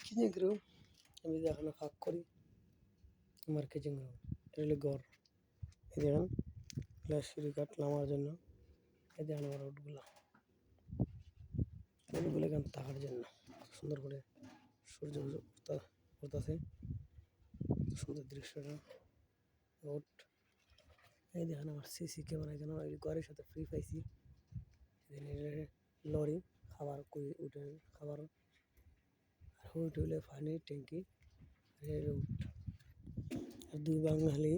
কিচিং room আমি যে এখানে ফাঁক করি। আমার কিচিং রুম এটা হলো ঘর এই দেখেন গ্লাস সিঁড়ি নামার জন্য এই দেখেন আমার রোডগুলা। রোডগুলো এখানে থাকার জন্য। সুন্দর করে সূর্য উঠতেছে সুন্দর দৃশ্যটা। রোড এই দেখেন আমার সিসি ক্যামেরা এখানে ওই ঘরের সাথে ফ্রি পাইছি। লরি খাবার করে উঠে খাবার। হুইট হইলে পানি ট্যাঙ্কি দুই বাঙালি,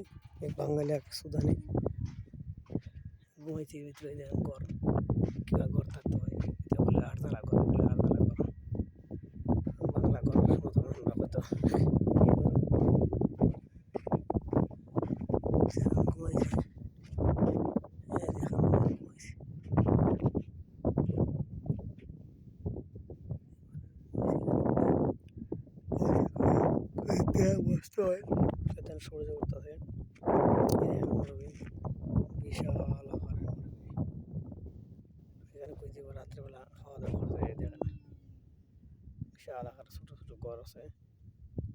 এক বাঙালি, এক সুদানি ঘুমাইতে ভিতরে ঘর, কিবা ঘর থাকতে হয়, এটা বলে আটতলা ঘর বলে আটতলা ঘর বাংলা ঘর মতন আমরা হয়তো ঘুমাইছে এই দেখেন ঘুমাইছে মস্ত হয় সেখানে সূর্য উঠতেছে বিশাল আকারের এখানে কই দিব রাত্রেবেলা খাওয়া দাওয়া করতে দেখেন বিশাল আকার ছোট ছোট ঘর আছে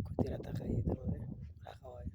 খুঁতিরা থাকায় এদের মধ্যে রাখা হয়